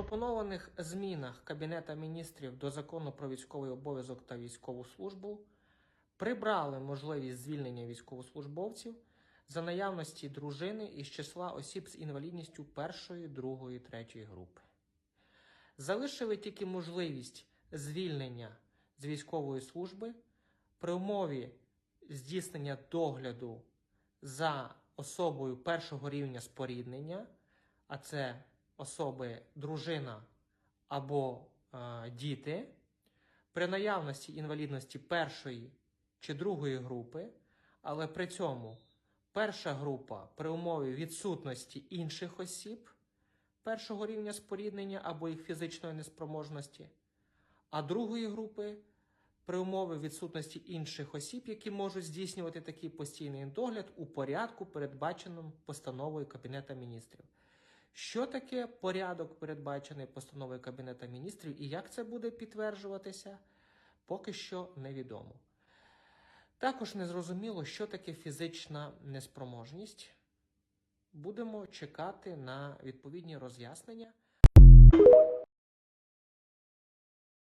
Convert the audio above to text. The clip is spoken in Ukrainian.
запропонованих змінах Кабінета міністрів до закону про військовий обов'язок та військову службу прибрали можливість звільнення військовослужбовців за наявності дружини із числа осіб з інвалідністю першої, другої, третьої групи. Залишили тільки можливість звільнення з військової служби при умові здійснення догляду за особою першого рівня споріднення, а це особи дружина або е, діти, при наявності інвалідності першої чи другої групи, але при цьому перша група при умові відсутності інших осіб першого рівня споріднення або їх фізичної неспроможності, а другої групи при умові відсутності інших осіб, які можуть здійснювати такий постійний догляд у порядку, передбаченому постановою Кабінета міністрів. Що таке порядок, передбачений постановою Кабінета міністрів, і як це буде підтверджуватися, поки що невідомо. Також незрозуміло, що таке фізична неспроможність. Будемо чекати на відповідні роз'яснення.